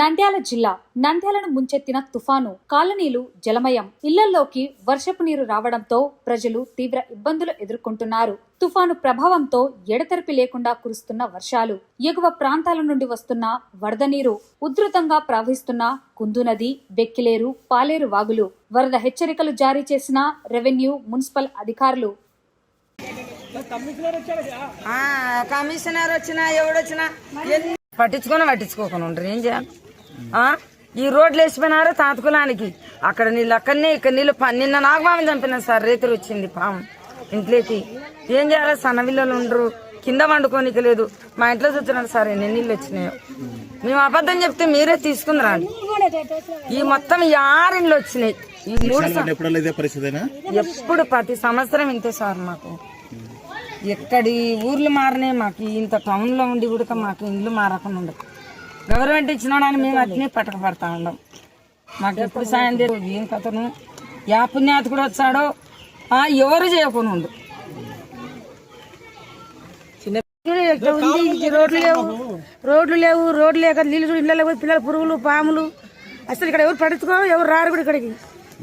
నంద్యాల జిల్లా నంద్యాలను ముంచెత్తిన తుఫాను కాలనీలు జలమయం. ఇళ్ళలోకి వర్షపు నీరు రావడంతో ప్రజలు తీవ్ర ఇబ్బందులు ఎదుర్కొంటున్నారు. తుఫాను ప్రభావంతో ఎడతెరిపి లేకుండా కురుస్తున్న వర్షాలు ఎగువ ప్రాంతాల నుండి వస్తున్న వరద నీరు ఉధృతంగా ప్రవహిస్తున్న కుందు నది బెక్కిలేరు పాలేరు వాగులు వరద హెచ్చరికలు జారీ చేసిన రెవెన్యూ మున్సిపల్ అధికారులు. కమిషనర్ వచ్చినా ఎవడొచ్చినా పట్టించుకొని పట్టించుకోకుండా ఏం చేయాలి. ఈ రోడ్లు వేసిపోయినారు తాతకులానికి అక్కడ నీళ్ళు అక్కడనే ఇక్కడ నీళ్ళు నిన్న నాగమామి చంపిన సార్ రేతులు వచ్చింది పాము ఇంట్లోకి. ఏం చేయాలి? సన్నవిల్లలు ఉండరు. కింద వండుకోనికి లేదు. మా ఇంట్లో చూస్తున్నాడు సార్ ఎన్ని నీళ్ళు వచ్చినాయో. మేము అబద్ధం చెప్తే మీరే తీసుకుందిరా అండి ఈ మొత్తం ఈ ఆరిండ్లు వచ్చినాయి. ఈ మూడు ఎప్పుడు ప్రతి సంవత్సరం ఇంతే సార్ మాకు. ఎక్కడి ఊర్లు మారినాయి మాకు. ఇంత టౌన్లో ఉండి కూడా మాకు ఇండ్లు మారకుండా ఉండదు. గవర్నమెంట్ ఇచ్చినాడని మేము అట్నే పట్టక పడతా ఉండం మాకు ఎప్పుడు సాయం చేయదు ఏం కథను? యా పుణ్యాతి కూడా వచ్చాడో ఆ, ఎవరు చేయకుండా ఉండు రోడ్లు లేవు రోడ్లు లేవు. రోడ్లు లేక నీళ్ళు చూడు ఇళ్ళలో పోయి పిల్లలు పురుగులు పాములు. అసలు ఇక్కడ ఎవరు పడుచుకోరు ఎవరు రారు కూడా ఇక్కడికి.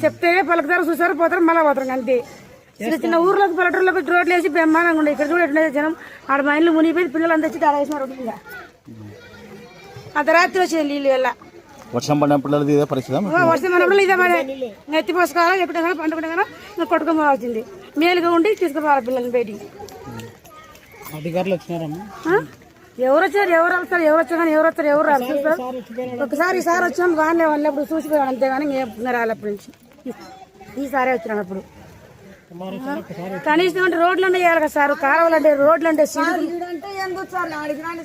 చెప్తే పలకదారు చూసారు పోతారు మళ్ళీ పోతారు అంతే. చిన్న చిన్న ఊర్లోకి పల్లెటూరులోకి రోడ్లు వేసి బ్రహ్మాండంగా ఉండే. ఇక్కడ చూడ ఎట్లా జనం. ఆడ మా ఇల్లు మునిగిపోయి పిల్లలు అందరి వచ్చి ఆడ వేసిన రోడ్డు అర్ధరాత్రి వచ్చింది నీళ్ళు వల్ల వర్షం పడినప్పుడు ఇదే పరిస్థితి వర్షం మనప్పుడు ఇదే మరి. ఎత్తి పోసుకోవాలి ఎప్పుడు కానీ పండుగ కానీ కొట్టుకొని పోవాల్సింది. మేలుగా ఉండి తీసుకుపోవాలి పిల్లల్ని బయటికి. అధికారులు వచ్చినారమ్మా? ఎవరు వచ్చారు? ఎవరు వస్తారు ఎవరు వచ్చారు? కానీ ఎవరు వస్తారు? ఎవరు రారు చూస్తారు ఒకసారి ఈసారి వచ్చాం వాళ్ళు అప్పుడు చూసిపోయాడు అంతేగాని ఇంకా రాలప్పటి నుంచి ఈసారి వచ్చినాడు అప్పుడు కనీసం అంటే రోడ్లు అంటే కదా సార్ కాలువలు అంటే రోడ్లు అంటే సార్ ఎందుకు సార్? ఆడికి రాండి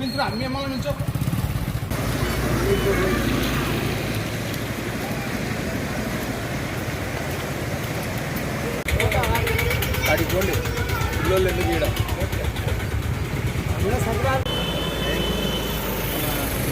నించురా మీ అమ్మ నించో. అడిగోండి పిల్లలు ఎందుకు ఇక్కడ సంక్రాంతి